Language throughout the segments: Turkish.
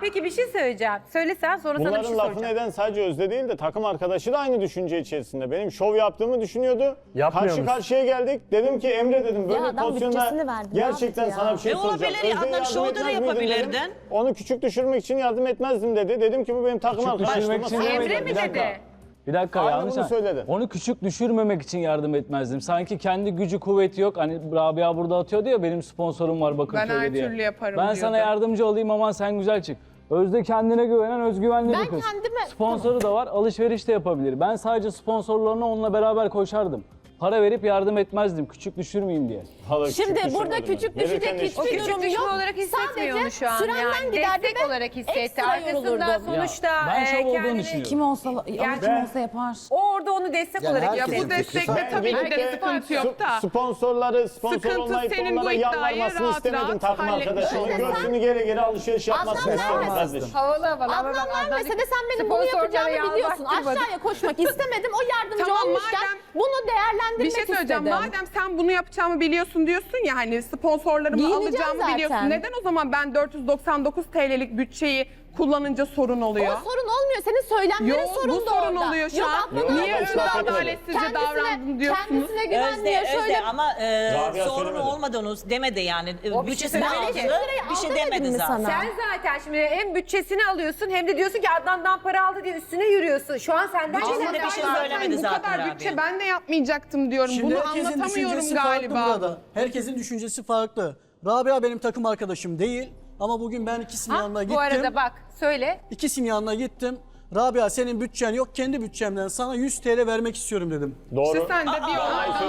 Peki bir şey söyleyeceğim. Söylesen sonra sana bir Bunların şey lafını soracağım. eden sadece Özde değil de takım arkadaşı da aynı düşünce içerisinde. Benim şov yaptığımı düşünüyordu. Yapmıyor Karşı musun? karşıya geldik. Dedim ki Emre dedim böyle adam pozisyonda verdi, ne gerçekten yaptı ya? sana bir şey E, soracağım. olabilir ya, Özde'ye Adnan yardım şovda da etmez miydin yapabilirdin. Onu küçük düşürmek için yardım etmezdim dedi. Dedim ki bu benim takım arkadaşım. düşürmek için Ama demedim. Emre mi dedi? Bir dakika Aynen yanlış. bunu an- söyledin. Onu küçük düşürmemek için yardım etmezdim. Sanki kendi gücü kuvveti yok. Hani Rabia burada atıyordu ya benim sponsorum var Bakırköy'de Ben her diye. türlü yaparım Ben sana diyordu. yardımcı olayım aman sen güzel çık. Özde kendine güvenen özgüvenli Ben bir kız. kendime- Sponsoru da var alışveriş de yapabilir. Ben sadece sponsorlarına onunla beraber koşardım. Para verip yardım etmezdim küçük düşürmeyeyim diye. Vallahi küçük Şimdi düşürmedim burada ben. küçük Verirken düşecek hiçbir O küçük durum düşme yok. olarak hissetmiyor onu şu an. süremden yani. giderdi Destek ve olarak hissetti. ekstra Arkasında yorulurdum. sonuçta ben e, şov olduğunu kendini- düşünüyorum. Kim olsa, Yani- kim olsa yapar. O orada onu destek Yani olarak herkesin Ya bu hissetti. farklı. tabii ki de sıkıntı yok da. sp- Sponsorları sponsor Sıkıntı olmayıp da senin bu onlara iddiayı yalvarmasını rahat istemedim rahat takım halletmiş oldun. Göğsünü gere gere alışveriş yapmasını Adnan istemedim vermesin. kardeşim. Havalı havalı. ama Adnan ben vermese de sen benim bunu sponsorlara yapacağımı biliyorsun. yalvarttırmadın. Aşağıya koşmak istemedim. O yardımcı Tamam, olmuşken madem- bunu değerlendirmek Bir şey söyleyeceğim. istedim. Madem sen bunu yapacağımı biliyorsun diyorsun ya hani sponsorlarımı Giyineceğim alacağımı zaten. biliyorsun. Neden o zaman ben 499 TL'lik bütçeyi kullanınca sorun oluyor? O sorun olmuyor. Senin söylemlerin Yok sorun bu da sorun orada. oluyor şu Yok, an. Adnan Niye Özde etmedi. adaletsizce davrandın diyorsunuz? Kendisine güvenmiyor. Özde, Şöyle Özde ama e, Rabia sorunu söylemedi. olmadı onu demedi yani. O bir Bütçesini şey aldı, söylemedi. bir şey Al demedim demedi mi zaten. sana? Sen zaten şimdi hem bütçesini alıyorsun hem de diyorsun ki Adnan'dan para aldı diye üstüne yürüyorsun. Şu an senden Bütçesinde bir şey var. söylemedi bu zaten kadar Rabia. bütçe ben de yapmayacaktım diyorum. Şimdi Bunu anlatamıyorum galiba. burada. Herkesin düşüncesi farklı. Rabia benim takım arkadaşım değil ama bugün ben ikisinin yanına gittim. bu arada bak söyle. İkisinin yanına gittim. Rabia senin bütçen yok kendi bütçemden sana 100 TL vermek istiyorum dedim. Doğru. İşte sen de bir nasıl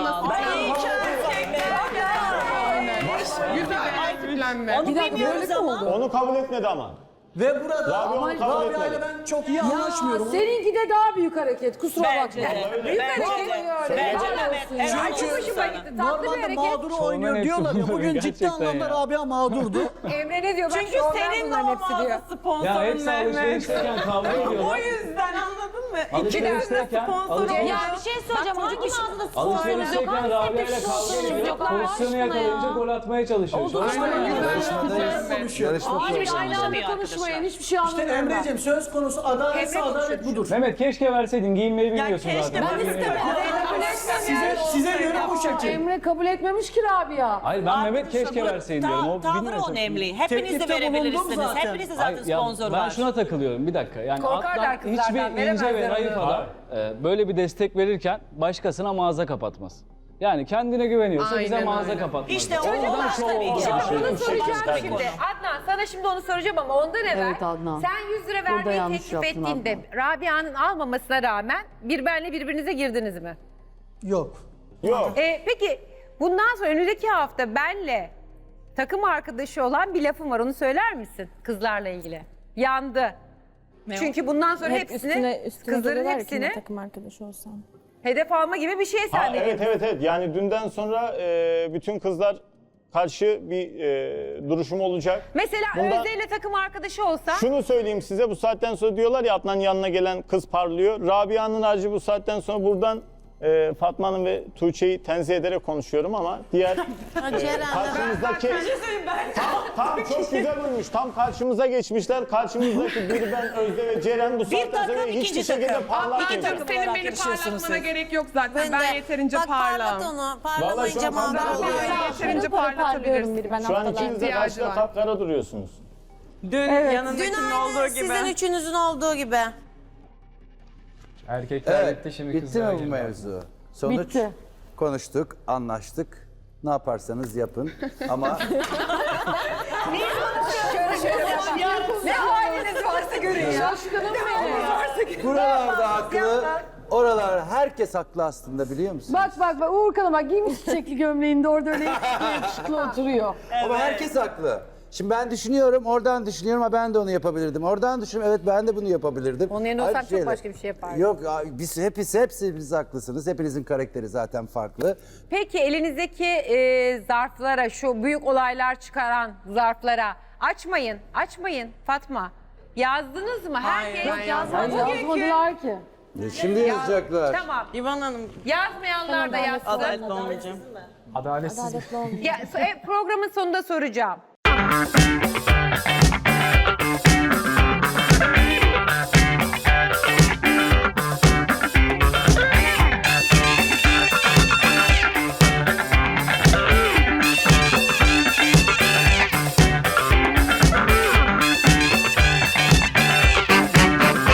Güzel tiplenme. Onu bilmiyoruz ama. Onu kabul etmedi ama. Ve burada Rabia onu Rabia, ile etmedi. ben çok iyi anlaşmıyorum. Seninki de daha büyük hareket. Kusura Bence bakma. de. Büyük Bence hareket. Bence de. olsun. Evet, çok hoşuma gitti. Tatlı bir Normalde hareket. mağduru oynuyor diyorlar ya. Bugün ciddi anlamda ya. Rabia mağdurdu. Emre ne diyor? Bak Çünkü şovmen senin bunların hepsi diyor. Ya sponsorun hepsi alışverişteyken kavga ediyorlar. yüzden anladın mı? Alışverişteyken, alışveriş, Ya bir şey söyleyeceğim. Hangi mağazada sponsorumuz yok? alışverişteyken Rabia ile kavga ediyor. Pozisyonu yakalayınca ya. gol atmaya çalışıyor. Konuşuyor. Yarışma Hiçbir şey Aynı anda konuşmayın. Hiçbir şey İşte anlamıyorum ben. Emre'ciğim söz konusu adaletse adalet budur. Mehmet keşke verseydin giyinmeyi bilmiyorsun keşke zaten. ben Giyinmeyi- Size, size göre bu şekil. Emre kabul etmemiş ki Rabia. Hayır ben Mehmet keşke ta- diyorum. O Tavrı bilmiyorsun. önemli. Hepiniz de Teklifte verebilirsiniz. zaten. Hepiniz de Hayır, zaten ya sponsor ben var. şuna takılıyorum bir dakika. Yani Korkarlar Adnan kızlardan, hiçbir ince veremezler ve naif onu. adam e, böyle bir destek verirken başkasına mağaza kapatmaz. Yani kendine güveniyorsa bize mağaza kapatmaz. İşte o şov bir oldu. şey. şey. Onu soracağım Başka şimdi. Adnan sana şimdi onu soracağım ama ondan evvel Evet, Adnan. sen 100 lira Burada vermeyi yanlış teklif yaptın ettiğinde Rabia'nın almamasına rağmen bir benle birbirinize girdiniz mi? Yok. Yok. E, peki bundan sonra önümüzdeki hafta benle takım arkadaşı olan bir lafım var onu söyler misin kızlarla ilgili? Yandı. Çünkü bundan sonra Hep hepsini, üstüne, üstüne kızların ki hepsini takım arkadaşı olsam. hedef alma gibi bir şey Ha, sen de evet evet evet. Yani dünden sonra e, bütün kızlar karşı bir e, duruşum olacak. Mesela Bundan- Özde ile takım arkadaşı olsa Şunu söyleyeyim size bu saatten sonra diyorlar ya Adnan yanına gelen kız parlıyor. Rabia'nın harcı bu saatten sonra buradan e, Fatma'nın ve Tuğçe'yi tenzih ederek konuşuyorum ama diğer e, karşımızdaki tam, tam çok güzel uymuş. Tam karşımıza geçmişler. Karşımızdaki bir ben Özde ve Ceren bu saatten takım, sonra hiçbir ikinci şekilde takım. parlamayın. Ablacığım senin beni parlatmana gerek yok zaten. Ben, yeterince Bak parlat onu. Vallahi Parlamayınca şu an mağdur parlat- oluyor. Yeterince parlatabilirsin. biri ben Şu an haftalardır. ikiniz de ihtiyacı karşıda var. duruyorsunuz. Dün yanındakinin aynı sizin üçünüzün olduğu gibi. Erkekler Evet. bitti şimdi Bitti kızlara mi bu mevzu? Sonuç Bitti. konuştuk, anlaştık. Ne yaparsanız yapın ama ne haliniz varsa görün ya. buralarda haklı, oralar herkes haklı aslında biliyor musun? Bak bak bak Uğurkan'a bak giymiş çiçekli gömleğinde orada öyle yakışıklı oturuyor. Ama herkes haklı. Şimdi ben düşünüyorum, oradan düşünüyorum ama ben de onu yapabilirdim. Oradan düşünüyorum, evet ben de bunu yapabilirdim. Onun yerine olsam çok başka bir şey yapardım. Yok, biz hepsi, hepsi haklısınız. Hepinizin karakteri zaten farklı. Peki elinizdeki e, zarflara, şu büyük olaylar çıkaran zarflara açmayın, açmayın Fatma. Yazdınız mı? Herkes ben yazmadım. Bugünkü- Yazmadılar ki. E, Şimdi yazacaklar. Tamam. İvan Hanım Yazmayanlar da yazsın. adaletli olmayacağım. Adaletsiz. Adaletli olmuyor. Ya, e, programın sonunda soracağım. Thank you.